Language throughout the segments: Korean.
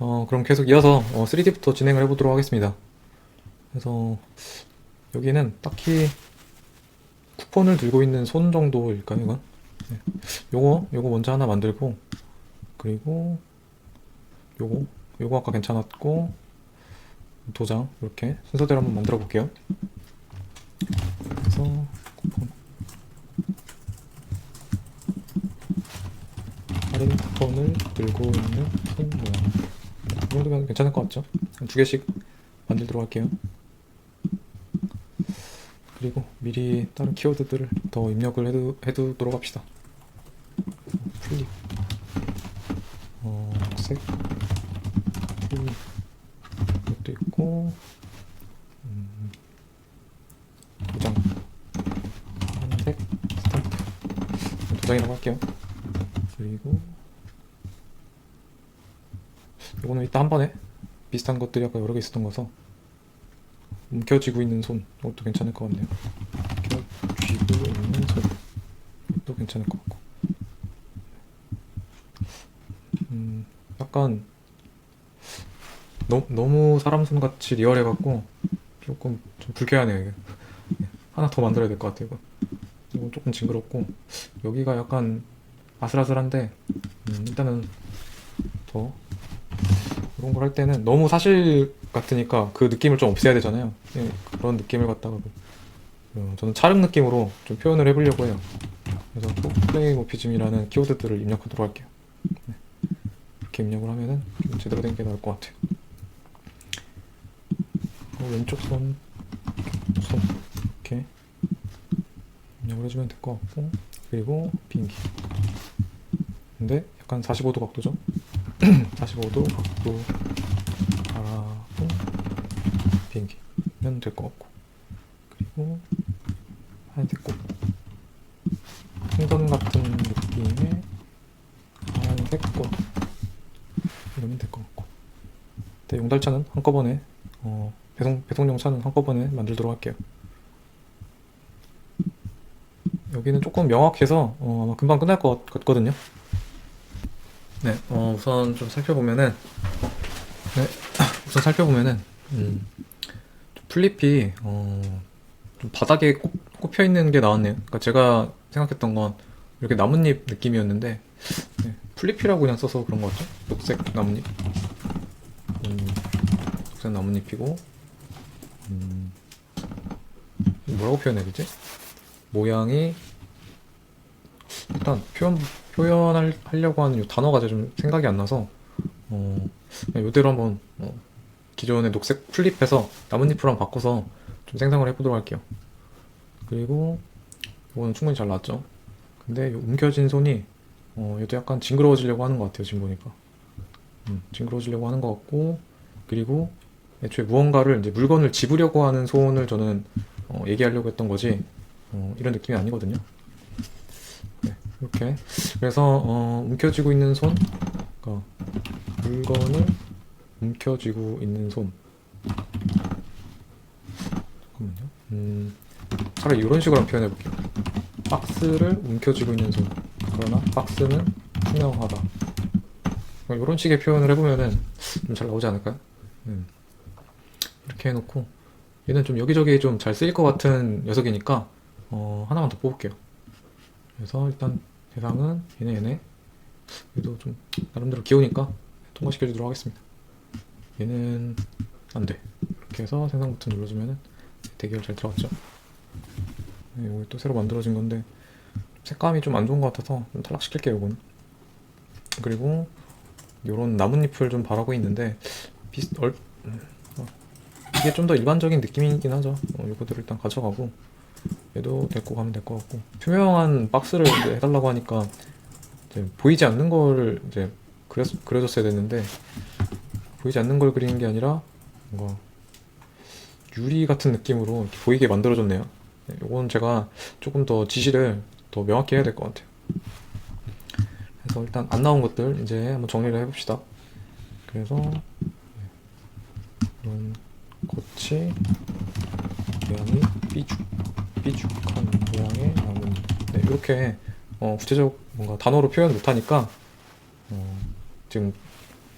어, 그럼 계속 이어서 어, 3D부터 진행을 해보도록 하겠습니다. 그래서 여기는 딱히 쿠폰을 들고 있는 손 정도일까요, 이건? 네. 요거, 요거 먼저 하나 만들고, 그리고 요거, 요거 아까 괜찮았고, 도장, 이렇게 순서대로 한번 만들어 볼게요. 그래서 쿠폰. 할인 쿠폰을 들고 있는 손 모양. 이 정도면 괜찮을 것 같죠? 한두 개씩 만들도록 할게요. 그리고 미리 다른 키워드들을 더 입력을 해두, 해두도록 합시다. 플립, 어, 색, 플립, 이것도 있고, 음, 도장, 한색, 스탬프, 도장이라고 할게요. 그리고 이거는 이따 한 번에 비슷한 것들이 아까 여러 개 있었던 거서 움켜쥐고 있는 손 이것도 괜찮을 것 같네요. 움켜쥐고 있는 손도 괜찮을 것 같고. 음 약간 너, 너무 사람 손 같이 리얼해갖고 조금 좀 불쾌하네요 이게. 네, 하나 더 만들어야 될 것 같아요 이거. 이건 조금 징그럽고. 여기가 약간 아슬아슬한데 음, 일단은 더 이런 걸 할 때는 너무 사실 같으니까 그 느낌을 좀 없애야 되잖아요. 예, 그런 느낌을 갖다가 그, 어, 저는 촬영 느낌으로 좀 표현을 해보려고 해요. 그래서 또 플레이모피즘이라는 키워드들을 입력하도록 할게요. 네. 이렇게 입력을 하면은 좀 제대로 된 게 나올 것 같아요. 어, 왼쪽 손, 손 이렇게 입력을 해주면 될 것 같고 그리고 비행기. 근데 약간 45도 각도죠. 45도 각도 바라보 비행기면 될 것 같고. 그리고 하얀색 꽃 풍선 같은 느낌의 하얀색 꽃. 이러면 될 것 같고. 네, 용달차는 한꺼번에 어, 배송, 배송용 차는 한꺼번에 만들도록 할게요. 여기는 조금 명확해서 어, 아마 금방 끝날 것 같거든요 네, 어, 우선 좀 살펴보면은, 네, 우선 살펴보면은, 음, 좀 플립이, 어, 좀 바닥에 꼽, 혀 있는 게 나왔네요. 그러니까 제가 생각했던 건 이렇게 나뭇잎 느낌이었는데, 네, 플립이라고 그냥 써서 그런 것 같죠? 녹색 나뭇잎. 음, 녹색 나뭇잎이고, 음, 뭐라고 표현해야 되지? 모양이, 일단 표현, 표현할 하려고 하는 이 단어가 좀 생각이 안 나서 어, 이대로 한번 어, 기존의 녹색 플립해서 나뭇잎으로 바꿔서 좀 생성을 해보도록 할게요. 그리고 이거는 충분히 잘 나왔죠. 근데 이 움켜진 손이 어, 얘도 약간 징그러워지려고 하는 것 같아요. 지금 보니까 음, 징그러워지려고 하는 것 같고 그리고 애초에 무언가를 이제 물건을 집으려고 하는 손을 저는 어, 얘기하려고 했던 거지 어, 이런 느낌이 아니거든요. 네, 이렇게 그래서 어, 움켜쥐고 있는 손, 그러니까 물건을 움켜쥐고 있는 손. 잠깐만요. 음, 차라리 이런 식으로 표현해 볼게요. 박스를 움켜쥐고 있는 손. 그러나 박스는 투명하다. 이런 식의 표현을 해보면은 좀 잘 나오지 않을까요? 음. 이렇게 해놓고 얘는 좀 여기저기 좀 잘 쓰일 것 같은 녀석이니까 어, 하나만 더 뽑을게요. 그래서 일단 대상은 얘네 얘네. 얘도 좀 나름대로 귀여우니까 통과시켜 주도록 하겠습니다. 얘는 안돼. 이렇게 해서 생성 버튼 눌러주면은 대기열 잘 들어갔죠? 네, 이거 또 새로 만들어진 건데 색감이 좀 안 좋은 것 같아서 좀 탈락시킬게요 이건 그리고 요런 나뭇잎을 좀 바라고 있는데 비슷 얼 어, 이게 좀 더 일반적인 느낌이긴 하죠. 어, 요거들을 일단 가져가고 얘도 데리고 가면 될 것 같고 투명한 박스를 이제 해달라고 하니까 이제 보이지 않는 거를 이제 그려, 그려줬어야 됐는데 보이지 않는 걸 그리는 게 아니라 뭔가 유리 같은 느낌으로 보이게 만들어줬네요. 네, 요건 제가 조금 더 지시를 더 명확히 해야 될 것 같아요. 그래서 일단 안 나온 것들 이제 한번 정리를 해봅시다. 그래서 네, 이런 꽃이 모양이 삐죽 삐죽한 모양의 나뭇잎 네, 이렇게 어, 구체적 뭔가 단어로 표현 못하니까 어, 지금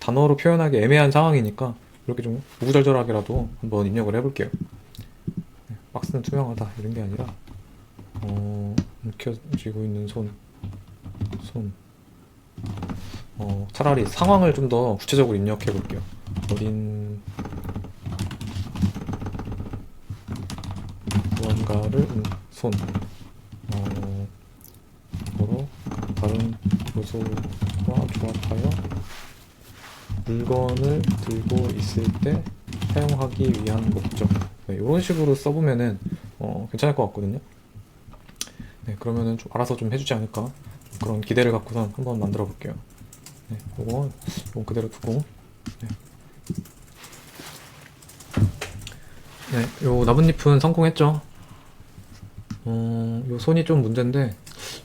단어로 표현하기 애매한 상황이니까 이렇게 좀 우구절절하게라도 한번 입력을 해볼게요. 네, 박스는 투명하다 이런 게 아니라 어, 움켜쥐고 있는 손, 손. 어, 차라리 상황을 좀 더 구체적으로 입력해 볼게요. 어린 무언가를 음, 손. 어, 도로 다른 요소와 조합하여 물건을 들고 있을 때 사용하기 위한 목적. 네, 이런 식으로 써보면은 어, 괜찮을 것 같거든요. 네, 그러면은 좀 알아서 좀 해주지 않을까 그런 기대를 갖고선 한번 만들어 볼게요. 네, 요거 그대로 두고. 네. 네, 요 나뭇잎은 성공했죠. 어, 요 손이 좀 문제인데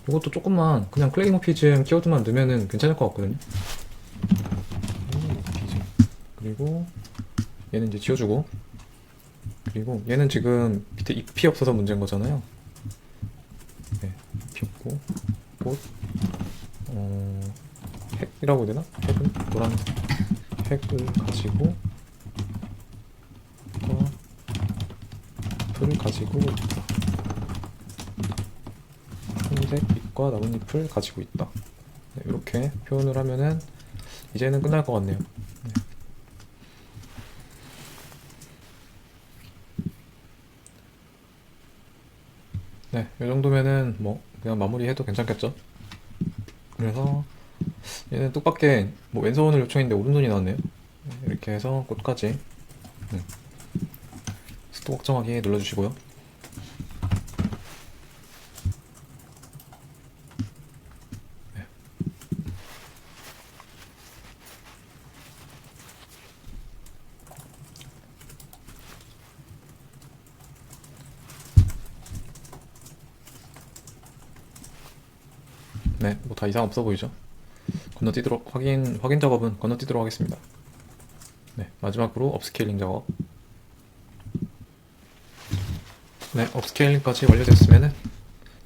이것도 조금만 그냥 클레이모피즘 키워드만 넣으면은 괜찮을 것 같거든요. 그리고 얘는 이제 지워주고 그리고 얘는 지금 밑에 잎이 없어서 문제인 거잖아요. 네, 잎이 없고 꽃 어, 핵이라고 해야 되나? 핵은 노란 핵을 가지고 또 풀을 가지고 있다. 흰색 잎과 나뭇잎을 가지고 있다. 네, 이렇게 표현을 하면은 이제는 끝날 것 같네요. 네. 네, 이 정도면은 뭐 그냥 마무리해도 괜찮겠죠? 그래서 얘는 뜻밖의 뭐 왼손을 요청했는데 오른손이 나왔네요. 네, 이렇게 해서 꽃까지 음. 스톱 확정하기 눌러주시고요. 이상 없어 보이죠? 건너뛰도록 확인 확인 작업은 건너뛰도록 하겠습니다. 네, 마지막으로 업스케일링 작업. 네, 업스케일링까지 완료됐으면은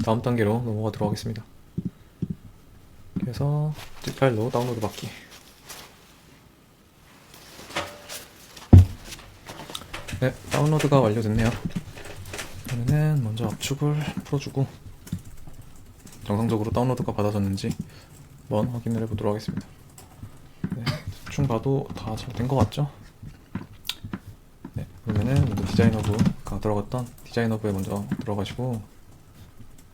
다음 단계로 넘어가도록 하겠습니다. 그래서 zip 파일로 다운로드 받기. 네, 다운로드가 완료됐네요. 그러면은 먼저 압축을 풀어주고 정상적으로 다운로드가 받아졌는지 한번 확인을 해보도록 하겠습니다. 네, 대충 봐도 다 잘 된 것 같죠? 네, 그러면은 먼저 디자이너브가 들어갔던 디자이너브에 먼저 들어가시고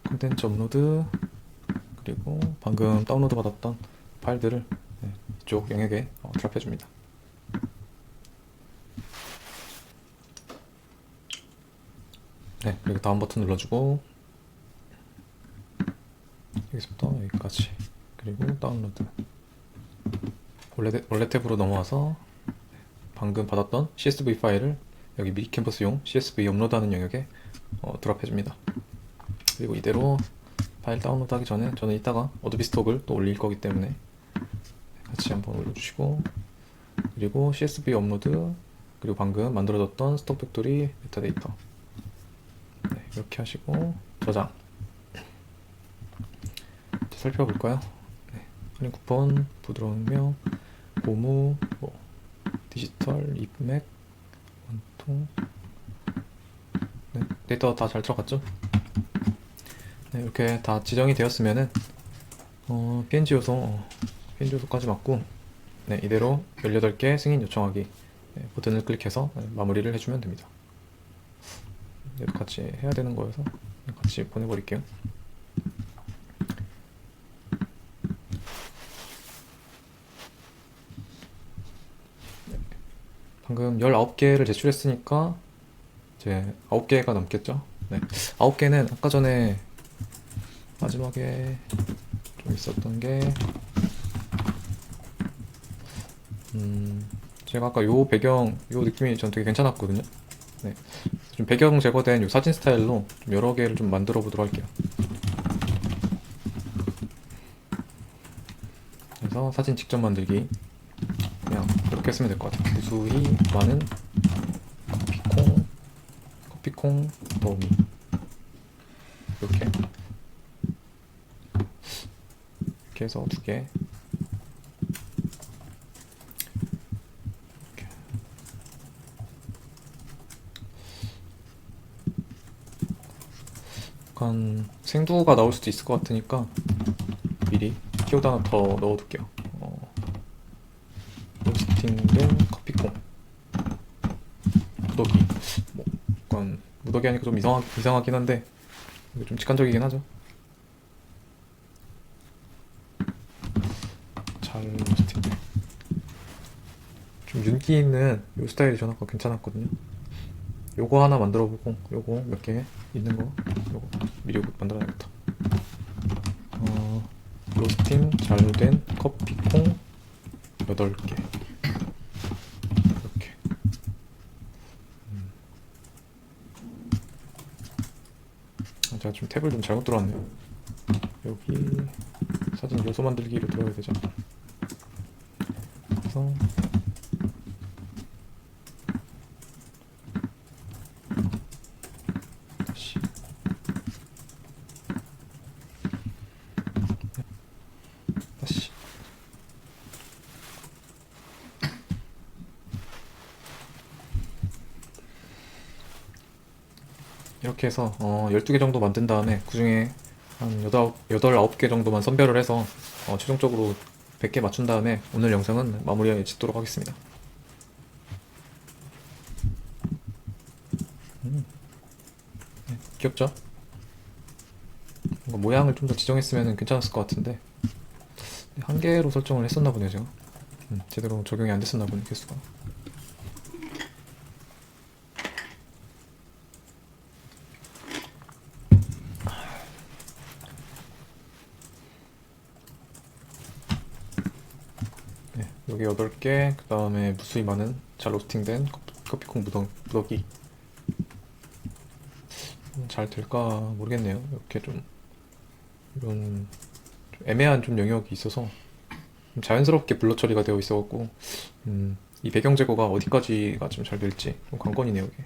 콘텐츠 업로드 그리고 방금 다운로드 받았던 파일들을 네, 이쪽 영역에 어, 드랍해줍니다. 네, 그리고 다음 버튼 눌러주고 여기서부터 여기까지. 그리고 다운로드. 원래, 원래 탭으로 넘어와서 방금 받았던 CSV 파일을 여기 미 캠퍼스용 CSV 업로드하는 영역에 어, 드랍해줍니다. 그리고 이대로 파일 다운로드 하기 전에 저는 이따가 어도비 스톡을 또 올릴 거기 때문에 같이 한번 올려주시고 그리고 CSV 업로드 그리고 방금 만들어졌던 스톡 팩토리 메타데이터. 네, 이렇게 하시고 저장 살펴볼까요? 네. 할인 쿠폰, 부드러운 명, 고무, 뭐 디지털, 입맥, 원통. 네, 데이터 다 잘 들어갔죠? 네, 이렇게 다 지정이 되었으면은 어, PNG 요소, 어, PNG 요소까지 맞고 네, 이대로 18개 승인 요청하기 네, 버튼을 클릭해서 네, 마무리를 해주면 됩니다. 얘도 같이 해야 되는 거여서 같이 보내버릴게요. 방금 19개를 제출했으니까 이제 9개가 넘겠죠? 네. 9개는 아까 전에 마지막에 좀 있었던 게 음, 제가 아까 요 배경, 요 느낌이 전 되게 괜찮았거든요. 네. 좀 배경 제거된 요 사진 스타일로 좀 여러 개를 좀 만들어 보도록 할게요. 그래서 사진 직접 만들기. 이렇게 쓰면 될 것 같아요. 구수히 많은 커피콩, 커피콩 도미 이렇게 이렇게 해서 두 개. 약간 생두가 나올 수도 있을 것 같으니까 미리 키워드 하나 더 넣어둘게요. 어, 로스팅된 커피콩 무더기 뭐 약간 무더기 하니까 좀 이상하, 이상하긴 한데 좀 직관적이긴 하죠. 잘 로스팅돼. 좀 윤기 있는 요 스타일이 저는 아까 괜찮았거든요. 요거 하나 만들어보고 요거 몇 개 있는 거 요거 미리 만들어야겠다. 어, 로스팅 잘 된 커피콩 8개 이렇게 음. 아, 제가 좀 탭을 좀 잘못 들어왔네요. 여기 사진 요소 만들기로 들어야 되죠. 그래서 다시 다시 이렇게 해서 어, 12개 정도 만든 다음에 그 중에 한 8, 8, 9개 정도만 선별을 해서 어, 최종적으로 100개 맞춘 다음에 오늘 영상은 마무리에 짓도록 하겠습니다. 음. 네, 귀엽죠? 모양을 좀 더 지정했으면 괜찮았을 것 같은데 한 개로 설정을 했었나 보네요 제가 음, 제대로 적용이 안 됐었나 보네 개수가 네, 여기 8개 그 다음에 무수히 많은 잘 로스팅된 커피- 커피콩 무더, 무더기 음, 잘 될까 모르겠네요. 이렇게 좀 이런 좀 애매한 좀 영역이 있어서 좀 자연스럽게 블러 처리가 되어 있어갖고 음, 이 배경 제거가 어디까지가 좀 잘 될지 좀 관건이네요. 이게.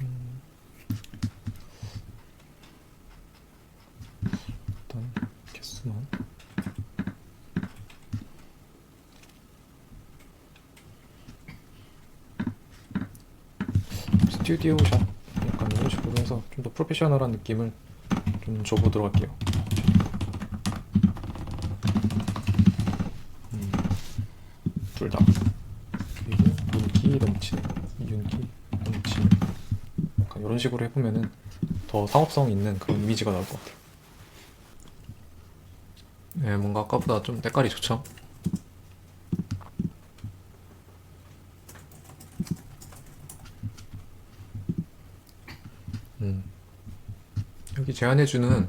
음, 일단 개수만 샷 약간 이런 식으로 해서 좀 더 프로페셔널한 느낌을 좀 줘보도록 할게요. 음, 둘 다. 그리고 윤기 넘치는 윤기 넘치는 약간 이런 식으로 해보면은 더 상업성 있는 그런 이미지가 나올 것 같아요. 네, 뭔가 아까보다 좀 때깔이 좋죠? 음. 여기 제안해주는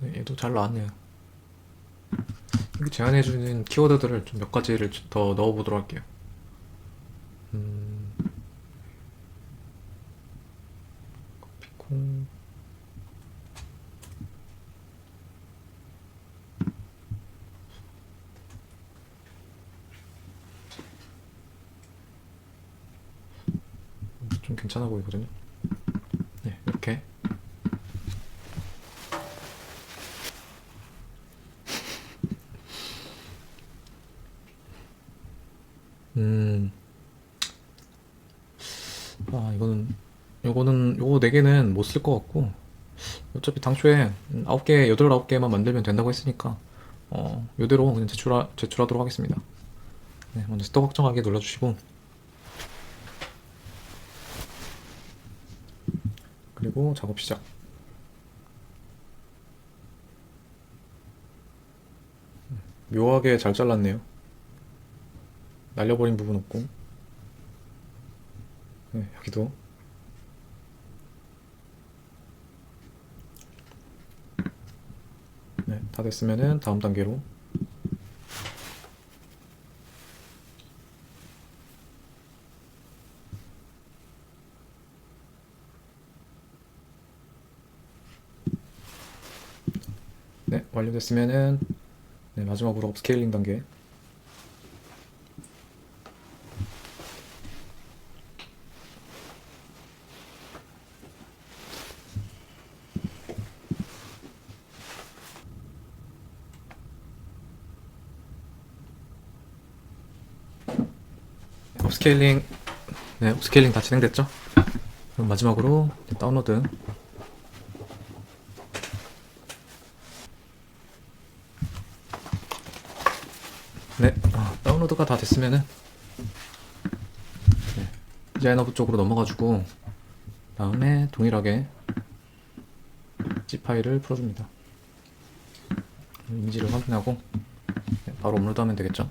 네, 얘도 잘 나왔네요. 여기 제안해주는 키워드들을 좀 몇 가지를 더 넣어보도록 할게요. 음, 커피콩 좀 괜찮아 보이거든요. 네, 이렇게. 음. 아, 이거는, 요거는, 요거 네 개는 못 쓸 것 같고, 어차피 당초에 음, 아홉 개, 여덟, 아홉 개만 만들면 된다고 했으니까, 어, 요대로 그냥 제출하, 제출하도록 하겠습니다. 네, 먼저 스톱 확정하게 눌러주시고, 그리고 작업 시작. 묘하게 잘 잘랐네요. 날려버린 부분 없고. 네, 여기도. 네, 다 됐으면은 다음 단계로. 네, 완료됐으면은 네, 마지막으로 업스케일링 단계. 업스케일링 네, 스케일링 다 진행됐죠? 그럼 마지막으로 다운로드. 네, 아, 다운로드가 다 됐으면은 네, 디자이너브 쪽으로 넘어가지고 다음에 동일하게 zip 파일을 풀어줍니다. 이미지를 확인하고 네, 바로 업로드하면 되겠죠?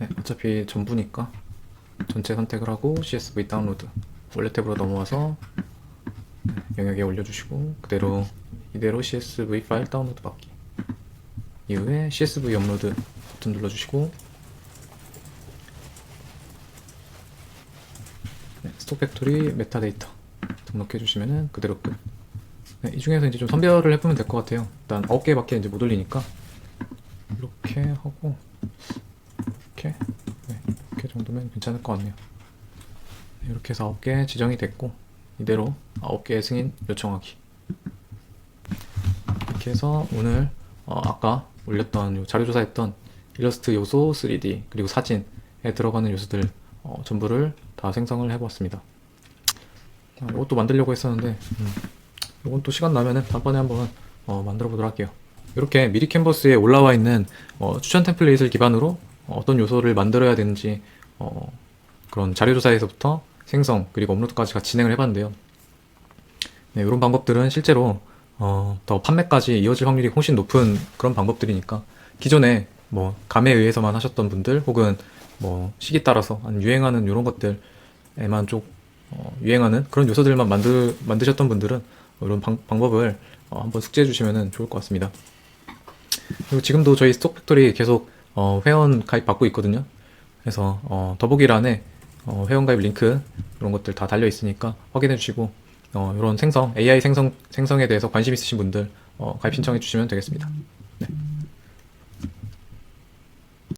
네, 어차피 전부니까 전체 선택을 하고 CSV 다운로드 원래 탭으로 넘어와서 네, 영역에 올려주시고 그대로 이대로 CSV 파일 다운로드 받기 이후에 CSV 업로드 버튼 눌러주시고 네, 스톡 팩토리 메타데이터 등록해 주시면은 그대로 끝. 네, 이 중에서 이제 좀 선별을 해보면 될 것 같아요. 일단 9개밖에 이제 못 올리니까 이렇게 하고 정도면 괜찮을 것 같네요. 네, 이렇게 해서 9개 지정이 됐고 이대로 9개의 승인 요청하기 이렇게 해서 오늘 어, 아까 올렸던 요 자료 조사했던 일러스트 요소 3D 그리고 사진에 들어가는 요소들 어, 전부를 다 생성을 해보았습니다. 아, 이것도 만들려고 했었는데 음, 이건 또 시간 나면은 다음번에 한번 어, 만들어 보도록 할게요. 이렇게 미리 캔버스에 올라와 있는 어, 추천 템플릿을 기반으로 어, 떤 요소를 만들어야 되는지 어, 그런 자료조사에서부터 생성 그리고 업로드까지 같이 진행을 해봤는데요. 네, 이런 방법들은 실제로 어, 더 판매까지 이어질 확률이 훨씬 높은 그런 방법들이니까 기존에 뭐 감에 의해서만 하셨던 분들 혹은 뭐 시기 따라서 유행하는 이런 것들에만 좀 어, 유행하는 그런 요소들만 만드, 만드셨던 분들은 이런 방, 방법을 어, 한번 숙지해 주시면 좋을 것 같습니다. 그리고 지금도 저희 스톡 팩토리 계속 어, 회원 가입 받고 있거든요. 그래서 어, 더보기란에 어, 회원 가입 링크 이런 것들 다 달려 있으니까 확인해 주시고 어, 이런 생성 AI 생성 생성에 대해서 관심 있으신 분들 어, 가입 신청해 주시면 되겠습니다.